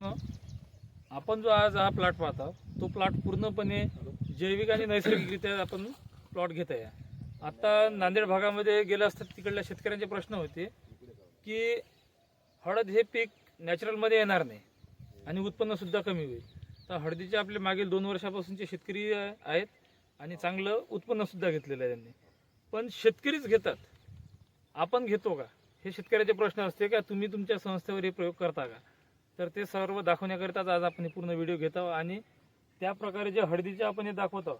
आपण जो आज हा प्लॉट पाहतो तो प्लॉट पूर्णपणे जैविक आणि नैसर्गिकरित्या आपण प्लॉट घेत आहे. आता नांदेड भागामध्ये गेलं असतं तिकडल्या शेतकऱ्यांचे प्रश्न होते की हळद हे पीक नॅचरलमध्ये येणार नाही आणि उत्पन्न सुद्धा कमी होईल. तर हळदीचे आपले मागील दोन वर्षापासूनचे शेतकरी आहेत आणि चांगलं उत्पन्न सुद्धा घेतलेलं आहे त्यांनी. पण शेतकरीच घेतात. आपण घेतो का? हे शेतकऱ्याचे प्रश्न असते का तुम्ही तुमच्या संस्थेवर हे प्रयोग करता का? तर ते सर्व दाखवण्याकरिताच आज आपण पूर्ण व्हिडिओ घेत आहोत आणि त्या प्रकारे जे हळदीचे आपण हे दाखवतो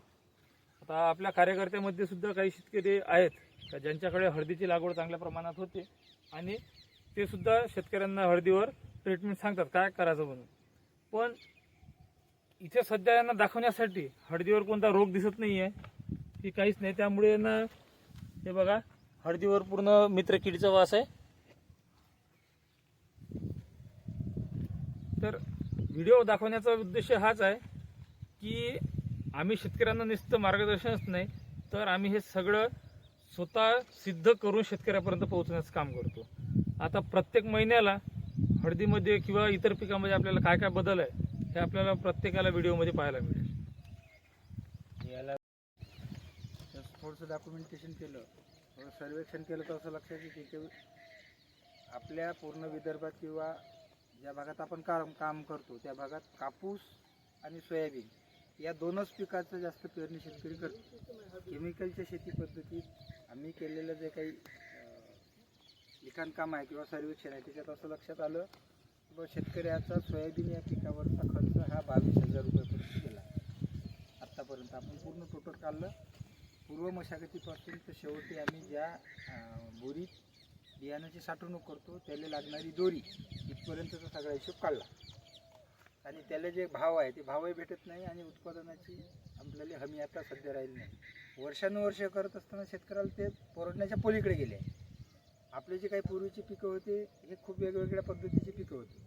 आता आपल्या कार्यकर्त्यामध्ये सुद्धा काही शेतकरी आहेत का ज्यांच्याकडे हळदीची लागवड चांगल्या प्रमाणात होते आणि ते सुद्धा शेतकऱ्यांना हळदीवर ट्रीटमेंट सांगतात काय करायचं म्हणून. पण इथे सध्या यांना दाखवण्यासाठी हळदीवर कोणता रोग दिसत नाही आहे की काहीच नाही. त्यामुळे ना हे बघा हळदीवर पूर्ण मित्र किडीचा वास आहे. तर व्हिडिओ दाखवण्याचा उद्देश हाच आहे की आम्ही शेतकऱ्यांना नुसतं मार्गदर्शनच नाही तर आम्ही हे सगळं स्वतः सिद्ध करून शेतकऱ्यापर्यंत पोहोचण्याचं काम करतो. आता प्रत्येक महिन्याला हळदीमध्ये किंवा इतर पिकामध्ये आपल्याला काय काय बदल आहे हे आपल्याला प्रत्येकाला व्हिडिओमध्ये पाहायला मिळेल. याला थोडंसं डॉक्युमेंटेशन केलं थोडं सर्वेक्षण केलं तर असं लक्षात येते की आपल्या पूर्ण विदर्भात किंवा ज्या भागात आपण काम काम करतो त्या भागात कापूस आणि सोयाबीन या दोनच पिकाचं जास्त पेरणी शेतकरी करतो. केमिकलच्या शेती पद्धतीत आम्ही केलेलं जे काही लिखाणकाम आहे किंवा सर्वेक्षण आहे त्याच्यात असं लक्षात आलं व शेतकऱ्याचा सोयाबीन या पिकावरचा खर्च हा बावीस हजार रुपयापर्यंत गेला. आत्तापर्यंत आपण पूर्ण टोटल काढलं. पूर्व मशागतीपासून तर शेवटी आम्ही ज्या बोरीत बियाण्याची साठवणूक करतो त्याला लागणारी दोरी इथपर्यंतचा सगळा हिशोब काढला. आणि त्याला जे भाव आहे ते भावही भेटत नाही आणि उत्पादनाची आपल्याला हमी आता सध्या राहिली नाही. वर्षानुवर्ष करत असताना शेतकऱ्याला ते परवडण्याच्या पोलीकडे गेले आहे. आपले जे काही पूर्वीची पिकं होते हे खूप वेगवेगळ्या पद्धतीची पिकं होती.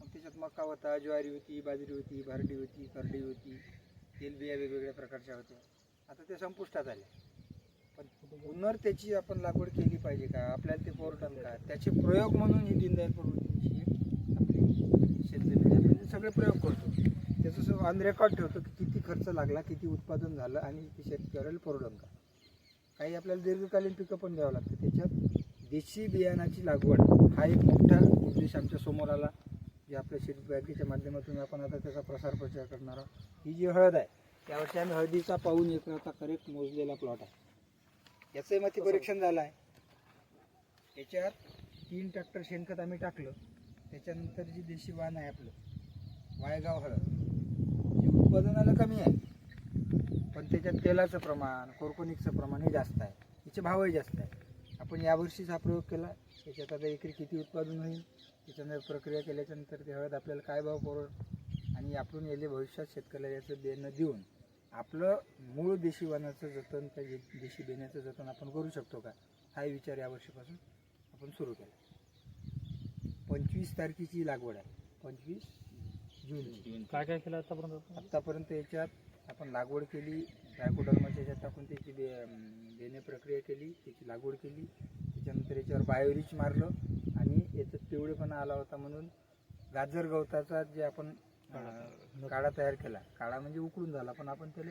मग त्याच्यात मका होता ज्वारी होती बाजरी होती भारडी होती करडी होती तेलबिया वेगवेगळ्या प्रकारच्या होत्या. आता ते संपुष्टात आल्या पण पुन्हा त्याची आपण लागवड केली पाहिजे का? आपल्याला ते परवडन का? त्याचे प्रयोग म्हणून ही दीनदयाल प्रवृत्तीची आपली शेतजमीन आपण सगळे प्रयोग करतो. त्याचं ऑन रेकॉर्ड ठेवतो की किती खर्च लागला किती उत्पादन झालं आणि ते शेतकऱ्याला परवडन का? काही आपल्याला दीर्घकालीन पिकं पण घ्यावं लागतं. त्याच्यात देशी बियाणाची लागवड हा एक मोठा उद्देश आमच्यासमोर आला. जे आपल्या शेत बँकेच्या माध्यमातून आपण आता त्याचा प्रसार प्रचार करणार आहोत. ही जी हळद आहे त्यावर्षी आम्ही हळदीचा पाऊन एकराचा करेक्ट मोजलेला प्लॉट आहे. याचंही मग परीक्षण झालं आहे याच्यात तीन ट्रॅक्टर शेणखत आम्ही टाकलं. त्याच्यानंतर जी देशी वाण आहे आपलं वायगाव हळद जी उत्पादनाला कमी आहे. पण त्याच्यात तेलाचं प्रमाण कोरकोनिकचं प्रमाण हे जास्त आहे. याचे भावही जास्त आहे. आपण यावर्षीच हा प्रयोग केला. त्याच्यात आता एकरी किती उत्पादन होईल त्याच्यानंतर प्रक्रिया केल्याच्यानंतर ते हळद आपल्याला काय भाव परवड आणि आपण याले भविष्यात शेतकऱ्याला याचं बियाणं देऊन आपलं मूळ देशी वाणाचं जतन त्या देशी बियाण्याचं जतन आपण करू शकतो का? हा विचार यावर्षीपासून आपण सुरू केला. पंचवीस तारखेची लागवड आहे. पंचवीस जून. काय काय केलं आतापर्यंत? आत्तापर्यंत याच्यात आपण लागवड केली ट्रायकोडर्माच्या याच्यात टाकून त्याची बे बेणे प्रक्रिया केली त्याची लागवड केली. त्याच्यानंतर याच्यावर बायोरिच मारलं आणि याच्यात पिवळेपणा आला होता म्हणून गाजर गवताचा जे आपण काढा तयार केला. काढा म्हणजे उकळून झाला पण आपण त्याला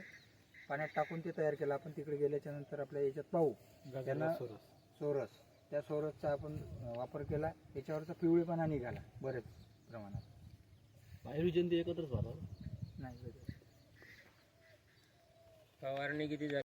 पाण्यात टाकून ते तयार केलं. आपण तिकडे गेल्याच्यानंतर आपल्या याच्यात पाहू. त्यांना- सोरस. चोरस त्या चोरसचा आपण वापर केला. याच्यावरचा पिवळेपणा निघाला बरेच प्रमाणात. बाहेर जयंती एकत्रच राहतात नाही. फवारणी किती झाली?